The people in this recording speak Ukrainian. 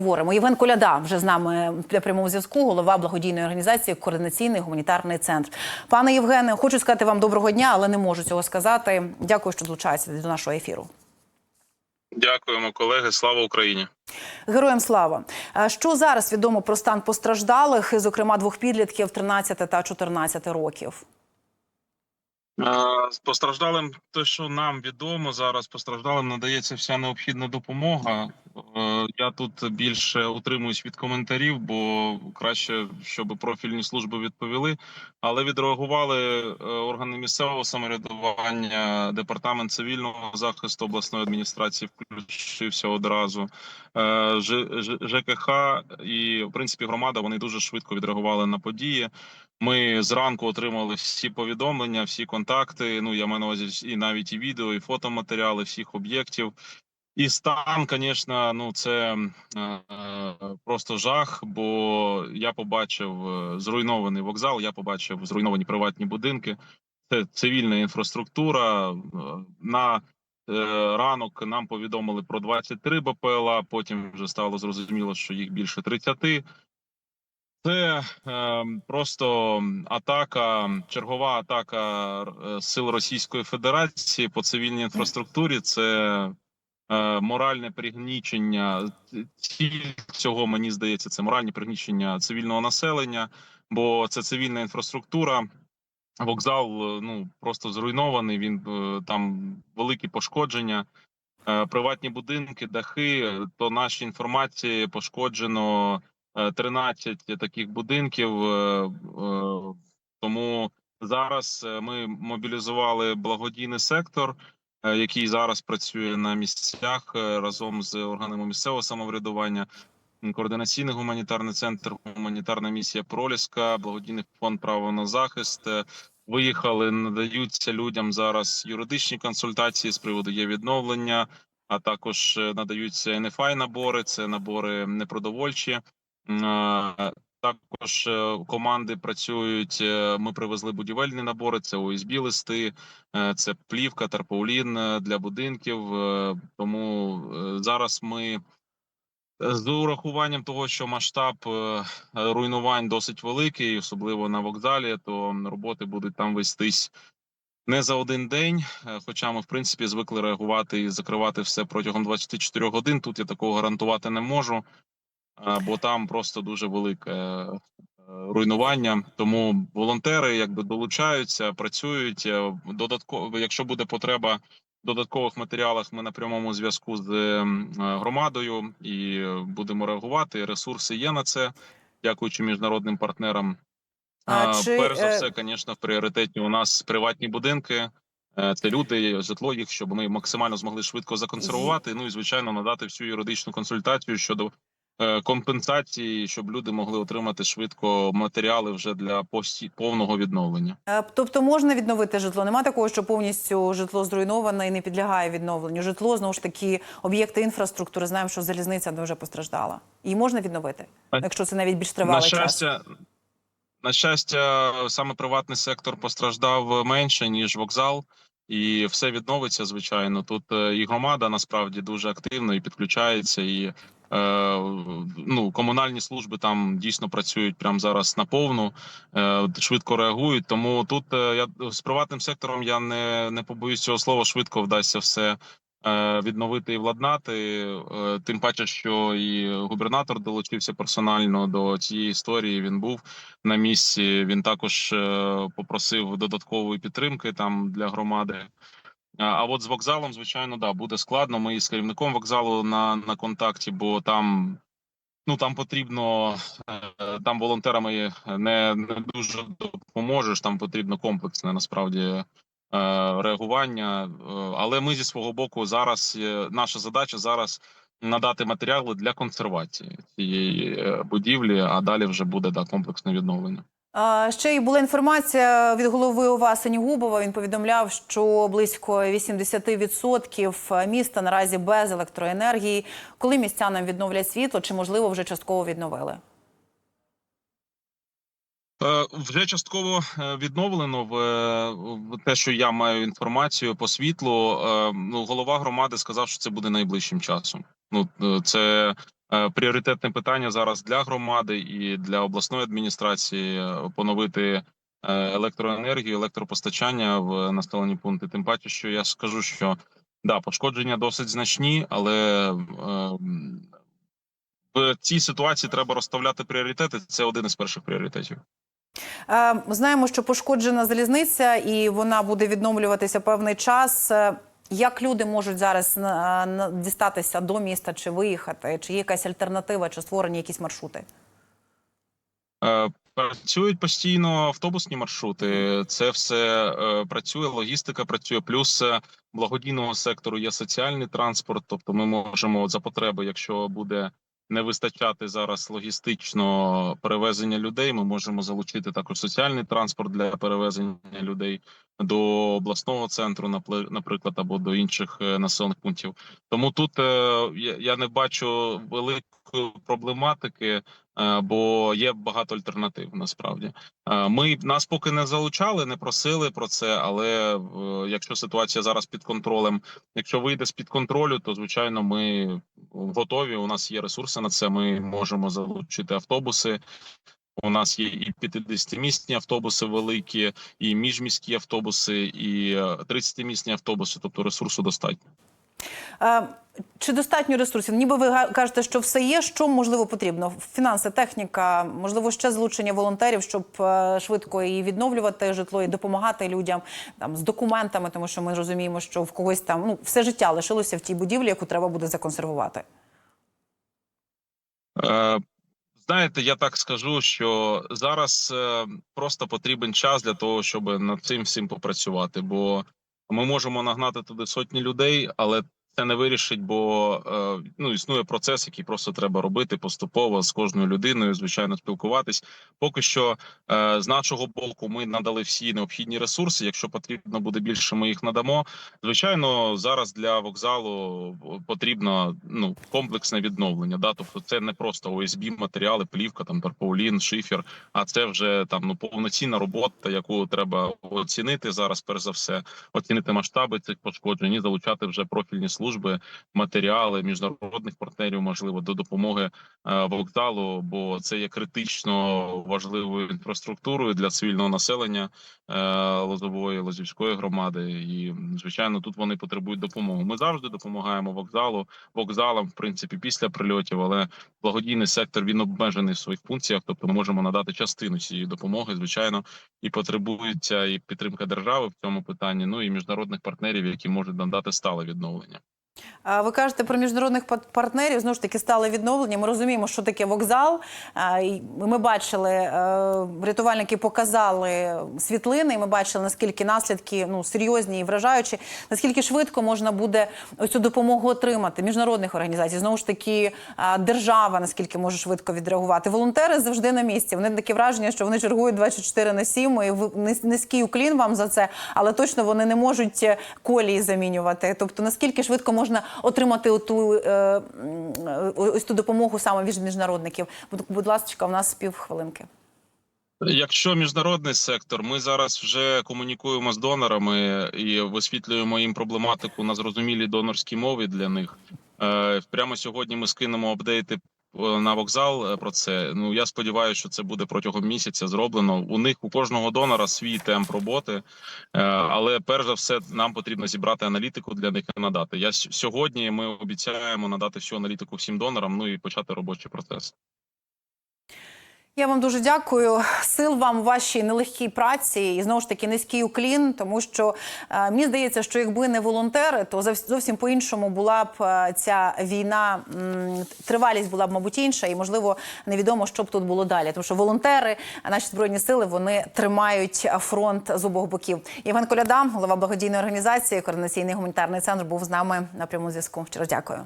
Говоримо. Євген Коляда вже з нами для прямого зв'язку, голова благодійної організації Координаційний гуманітарний центр. Пане Євгене, хочу сказати вам доброго дня, але не можу цього сказати. Дякую, що долучаєтеся до нашого ефіру. Дякуємо, колеги. Слава Україні. Героям слава. Що зараз відомо про стан постраждалих, зокрема двох підлітків 13 та 14 років? Е, Постраждалим, те, що нам відомо зараз, постраждалим надається вся необхідна допомога. Е, Я тут більше утримуюсь від коментарів, бо краще, щоб профільні служби відповіли. Але відреагували е, органи місцевого самоврядування, департамент цивільного захисту обласної адміністрації включився одразу. Е, ЖКХ і в принципі громада вони дуже швидко відреагували на події. Ми зранку отримали всі повідомлення, всі контакти. Ну я маю на увазі і навіть і відео, і фотоматеріали всіх об'єктів. І стан, звісно, ну це е, просто жах. Бо я побачив е, зруйнований вокзал, я побачив зруйновані приватні будинки. Це цивільна інфраструктура. Е, На е, ранок нам повідомили про 23 БПЛА. Потім вже стало зрозуміло, що їх більше 30. Це е, просто атака, чергова атака е, сил Російської Федерації по цивільній інфраструктурі. Це моральне пригнічення. Ціль цього мені здається, це моральне пригнічення цивільного населення, бо це цивільна інфраструктура. Вокзал е, ну просто зруйнований. Він е, там великі пошкодження. Е, Приватні будинки, дахи. То наші інформації пошкоджено. Е, 13 таких будинків. е, е, Тому зараз е, ми мобілізували благодійний сектор, е, який зараз працює на місцях е, разом з органами місцевого самоврядування. Координаційний гуманітарний центр, гуманітарна місія Проліска, благодійний фонд право на захист. е, Виїхали, надаються людям зараз юридичні консультації з приводу є відновлення, а також е, надаються NFI набори. Це набори непродовольчі. Також е, команди працюють. е, Ми привезли будівельні набори. Це ОСБ листи, е, це плівка, тарпаулін для будинків. Тому зараз ми з урахуванням того, що масштаб руйнувань досить великий, особливо на вокзалі, то роботи будуть там вестись. Не за один день, хоча ми в принципі звикли реагувати і закривати все протягом 24 годин. Тут я такого гарантувати не можу бо там просто дуже велике е, руйнування. Тому волонтери якби долучаються, працюють е, додатково. Якщо буде потреба в додаткових матеріалах, ми на прямому зв'язку з е, громадою і е, будемо реагувати. Ресурси є на це, дякуючи міжнародним партнерам. А чи, Перш за е, все, звісно, в пріоритеті у нас приватні будинки. Е, Це люди, житло їх, щоб ми максимально змогли швидко законсервувати. Ну і звичайно надати всю юридичну консультацію щодо е, компенсації, щоб люди могли отримати швидко матеріали вже для повного відновлення. Е, Тобто можна відновити житло? Нема такого, що повністю житло зруйноване і не підлягає відновленню. Житло знову ж таки об'єкти інфраструктури. Знаємо, що залізниця дуже постраждала. Її можна відновити, якщо це навіть більш На тривалий час. щастя, на щастя, саме приватний сектор постраждав менше ніж вокзал, і все відновиться. Звичайно, тут е, і громада насправді дуже активно і підключається, і е, ну комунальні служби там дійсно працюють прямо зараз наповну, е, швидко реагують. Тому тут е, я з приватним сектором я не, не побоюсь цього слова. Швидко вдасться все. е, Відновити і владнати, Е, тим паче, що і губернатор долучився персонально до цієї історії. Він був на місці. Він також е, попросив додаткової підтримки там для громади. А, от з вокзалом, звичайно, да буде складно. Ми із керівником вокзалу на, на контакті, бо там. Ну там потрібно е, там волонтерами не, не дуже допоможеш. Там потрібно комплексне насправді е, реагування. Е, Але ми зі свого боку зараз наша задача зараз надати матеріали для консервації цієї будівлі, а далі вже буде да комплексне відновлення. Ще й була інформація від голови ОВА Сенігубова. Він повідомляв, що близько 80% міста наразі без електроенергії. Коли містянам відновлять світло, чи можливо вже частково відновили? Е, Вже частково е, відновлено в, е, те, що я маю інформацію по світлу. Ну, голова громади сказав, що це буде найближчим часом. Ну це пріоритетне питання зараз для громади і для обласної адміністрації е, поновити е, електроенергію, електропостачання в населені пункти. Тим паче, що я скажу, що да, пошкодження досить значні, але е, в цій ситуації треба розставляти пріоритети. Це один із перших пріоритетів. Е, Знаємо, що пошкоджена залізниця, і вона буде відновлюватися певний час. Е, Як люди можуть зараз на- дістатися до міста чи виїхати? Чи є якась альтернатива, чи створені якісь маршрути? Е, Працюють постійно автобусні маршрути. Це все е, працює. Логістика працює. Плюс е, благодійного сектору є соціальний транспорт. Тобто, ми можемо за потреби, якщо буде не вистачати зараз логістично перевезення людей, ми можемо залучити також соціальний транспорт для перевезення людей до обласного центру, наприклад, або до інших е, населених пунктів. Тому тут е, я не бачу великої проблематики. Е, бо є багато альтернатив. Насправді Е, ми нас поки не залучали, не просили про це. Але е, якщо ситуація зараз під контролем, якщо вийде з під контролю, то звичайно ми готові. У нас є ресурси на це. Ми можемо залучити автобуси. У нас є і 50-місні автобуси великі, і міжміські автобуси, і 30-місні автобуси. Тобто ресурсу достатньо. Е, Чи достатньо ресурсів? Ніби ви кажете, що все є. Що можливо потрібно? Фінанси, техніка, можливо, ще залучення волонтерів, щоб е, швидко і відновлювати житло, і допомагати людям там з документами, тому що ми розуміємо, що в когось там ну все життя лишилося в тій будівлі, яку треба буде законсервувати. Е, Знаєте, я так скажу, що зараз е, просто потрібен час для того, щоб над цим всім попрацювати. Бо ми можемо нагнати туди сотні людей, але це не вирішить, бо е, ну існує процес, який просто треба робити поступово з кожною людиною, звичайно, спілкуватись. Поки що е, з нашого боку ми надали всі необхідні ресурси. Якщо потрібно буде більше, ми їх надамо. Звичайно, зараз для вокзалу потрібно ну комплексне відновлення. Да, тобто це не просто ОСБ матеріали, плівка, там тарпаулін, шифер, а це вже там ну повноцінна робота, яку треба оцінити зараз. Перш за все, оцінити масштаби цих пошкоджень і залучати вже профільні служби, матеріали міжнародних партнерів, можливо, до допомоги е, вокзалу, бо це є критично важливою інфраструктурою для цивільного населення е, Лозової Лозівської громади. І звичайно, тут вони потребують допомоги. Ми завжди допомагаємо вокзалу, вокзалам, в принципі, після прильотів, але благодійний сектор він обмежений в своїх функціях, тобто ми можемо надати частину цієї допомоги, звичайно, і потребується і підтримка держави в цьому питанні. Ну і міжнародних партнерів, які можуть надати стале відновлення. Ви кажете про міжнародних партнерів. Знову ж таки стали відновлення. Ми розуміємо, що таке вокзал. Ми бачили, е, рятувальники показали світлини. Ми бачили наскільки наслідки ну серйозні і вражаючі. Наскільки швидко можна буде цю допомогу отримати міжнародних організацій. Знову ж таки, держава наскільки може швидко відреагувати. Волонтери завжди на місці. Вони таке враження, що вони чергують 24 на 7. І низький уклін вам за це, але точно вони не можуть колії замінювати. Тобто, наскільки швидко можна отримати оту, е, е, ось ту допомогу саме від міжнародників? Будь, ласка, у нас півхвилинки. Якщо міжнародний сектор, ми зараз вже комунікуємо з донорами і висвітлюємо їм проблематику на зрозумілій донорській мові для них. Е, Прямо сьогодні ми скинемо апдейти на вокзал е, про це. Ну я сподіваюся, що це буде протягом місяця зроблено. У них у кожного донора свій темп роботи, Е, але перш за все нам потрібно зібрати аналітику для них і надати. Я сьогодні ми обіцяємо надати всю аналітику всім донорам. Ну і почати робочий процес. Я вам дуже дякую. Сил вам у вашій нелегкій праці і знову ж таки низький уклін, тому що е, мені здається, що якби не волонтери, то зовс- зовсім по-іншому була б е, ця війна. Тривалість була б, мабуть, інша, і можливо невідомо, що б тут було далі. Тому що волонтери, наші збройні сили, вони тримають фронт з обох боків. Євген Коляда, голова благодійної організації, координаційний гуманітарний центр, був з нами на прямому зв'язку. Щиро дякую.